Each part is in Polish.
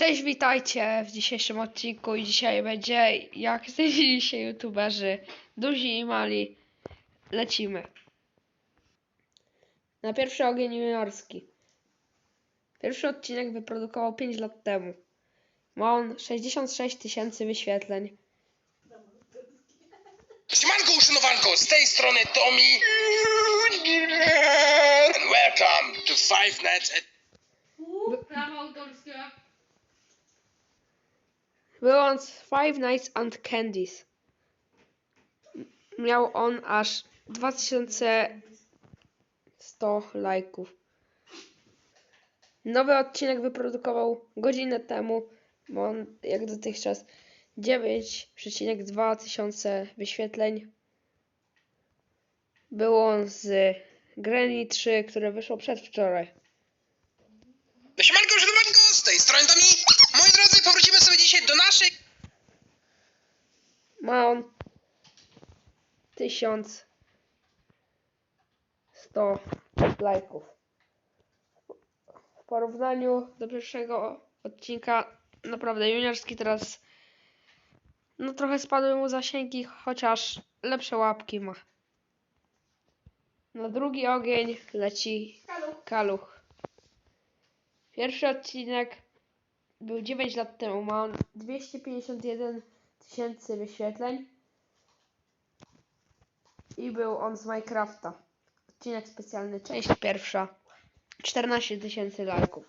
Cześć, witajcie w dzisiejszym odcinku i dzisiaj będzie jak znaleźli się youtuberzy, duzi i mali. Lecimy. Na pierwszy ogień juniorski. Pierwszy odcinek wyprodukował 5 lat temu. Ma on 66 tysięcy wyświetleń. Siemanko uszanowanko, z tej strony Tommy and welcome to Five Nights at Z Five Nights and Candies. Miał on aż 2100 lajków. Nowy odcinek wyprodukował godzinę temu, bo on jak dotychczas 9,2 tysiące wyświetleń. Był on z Granny 3, które wyszło przedwczoraj. Siemanko uszanowanko, z tej strony Tommy Moi drodzy, powrócimy sobie dzisiaj do naszej Ma on 1100 lajków. W porównaniu do pierwszego odcinka, naprawdę juniorski teraz no trochę spadły mu zasięgi, chociaż lepsze łapki ma. Na drugi ogień leci kaluch. Pierwszy odcinek był 9 lat temu, ma on 251 tysięcy wyświetleń i był on z Minecrafta. Odcinek specjalny, część pierwsza. 14 tysięcy lajków.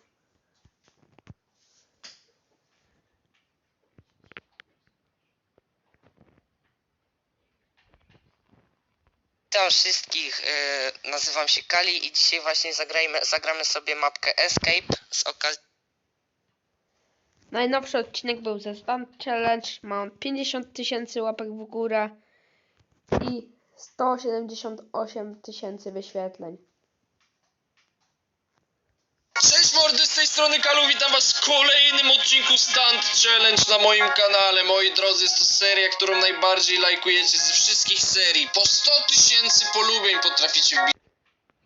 Witam wszystkich, y, nazywam się Kali i dzisiaj właśnie zagrajmy, zagramy sobie mapkę Escape z okazji Najnowszy odcinek był ze Stunt Challenge. Ma on 50 tysięcy łapek w górę i 178 tysięcy wyświetleń. Cześć mordy, z tej strony Kalu, witam was w kolejnym odcinku Stunt Challenge na moim kanale Moi drodzy, jest to seria, którą najbardziej lajkujecie ze wszystkich serii Po 100 tysięcy polubień potraficie wbić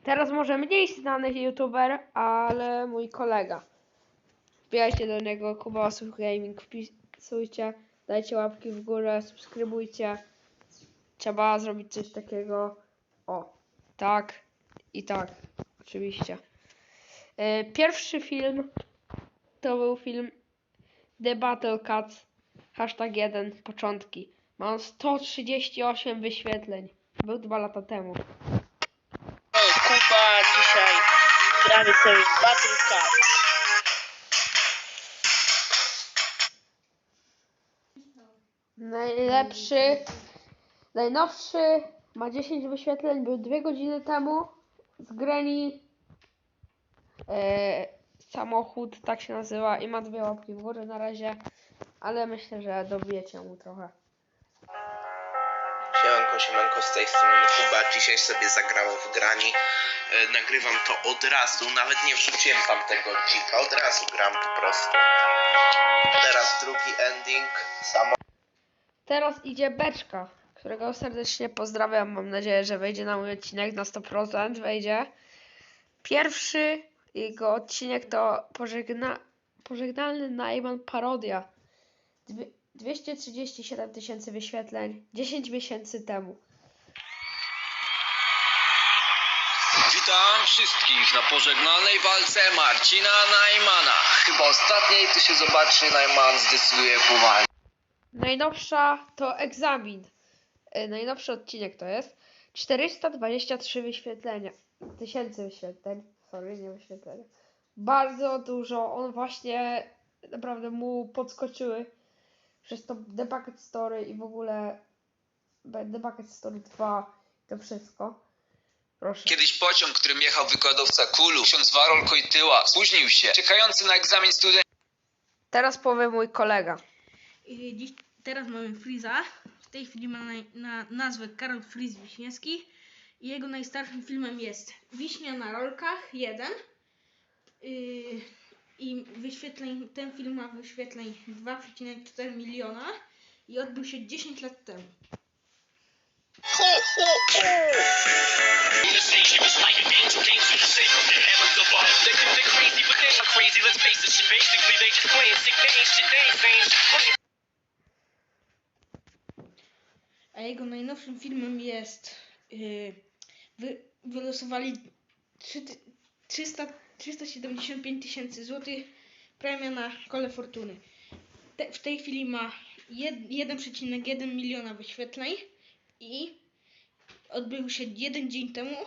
Teraz może mniej znany youtuber, ale mój kolega. Wbijajcie do niego, Kuba Osów Gaming, wpisujcie, dajcie łapki w górę, subskrybujcie. Trzeba zrobić coś takiego. O, tak i tak, oczywiście. E, Pierwszy film to był film The Battle Cats, hashtag 1, początki. Ma on 138 wyświetleń. Był dwa lata temu. Kuba, dzisiaj gramy sobie Battle Cup. Najlepszy, najnowszy ma 10 wyświetleń, był 2 godziny temu. Z Granny e, samochód, tak się nazywa i ma dwie łapki w górę na razie, ale myślę, że dobijecie mu trochę. Siemanko, siemanko, z tej strony Kuba. Dzisiaj sobie zagrałem w grani. E, nagrywam to od razu, nawet nie wrzuciłem tamtego odcinka, od razu gram po prostu. Teraz drugi ending, Teraz idzie Beczka, którego serdecznie pozdrawiam. Mam nadzieję, że wejdzie na mój odcinek na 100%. Wejdzie. Pierwszy jego odcinek to pożegna... pożegnalny Najman parodia. Dwie... 237 tysięcy wyświetleń 10 miesięcy temu. Witam wszystkich na pożegnanej walce Marcina Najmana. Chyba ostatniej tu się zobaczy, Najman zdecyduje powalczyć. Najnowsza to egzamin. E, Najnowszy odcinek to jest 423 wyświetlenia. Tysięcy wyświetleń. Sorry, nie wyświetlenia. Bardzo dużo. On właśnie naprawdę mu podskoczyły przez to The Bucket Story i w ogóle The Bucket Story 2 to wszystko. Proszę. Kiedyś pociąg, którym jechał wykładowca Kulu, ksiądz Warol Kojtyła, spóźnił się. Czekający na egzamin student Teraz powie mój kolega. I Dziś, teraz mamy Freeza. W tej chwili ma na, na nazwę Karol Friz Wiśniewski. I jego najstarszym filmem jest Wiśnia na rolkach 1. Yy, I wyświetleń, ten film ma wyświetleń 2,4 miliona i odbył się 10 lat temu. Ho, A jego najnowszym filmem jest. Yy, wy, wylosowali trzy ty- 300, 375 tysięcy złotych premia na kole fortuny. Te, w tej chwili ma jed- 1,1 miliona wyświetleń i odbył się jeden dzień temu.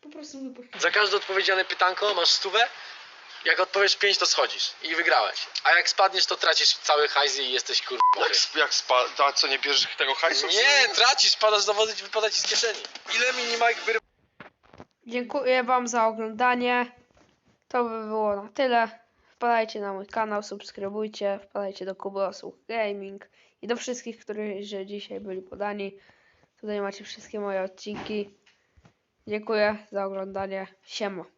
Po prostu wypuszczony. Za każde odpowiedziane pytanko masz stówę. Jak odpowiesz 5, to schodzisz i wygrałeś. A jak spadniesz, to tracisz cały hajs i jesteś kur... Jak, sp- jak spa... A co, nie bierzesz tego hajsu? Nie, tracisz, padasz do wody i wypada ci z kieszeni. Ile mini Mike wyrywa? Dziękuję Wam za oglądanie. To by było na tyle. Wpadajcie na mój kanał, subskrybujcie, wpadajcie do Kuby Osłuch Gaming i do wszystkich, którzy dzisiaj byli podani. Tutaj macie wszystkie moje odcinki. Dziękuję za oglądanie. Siema.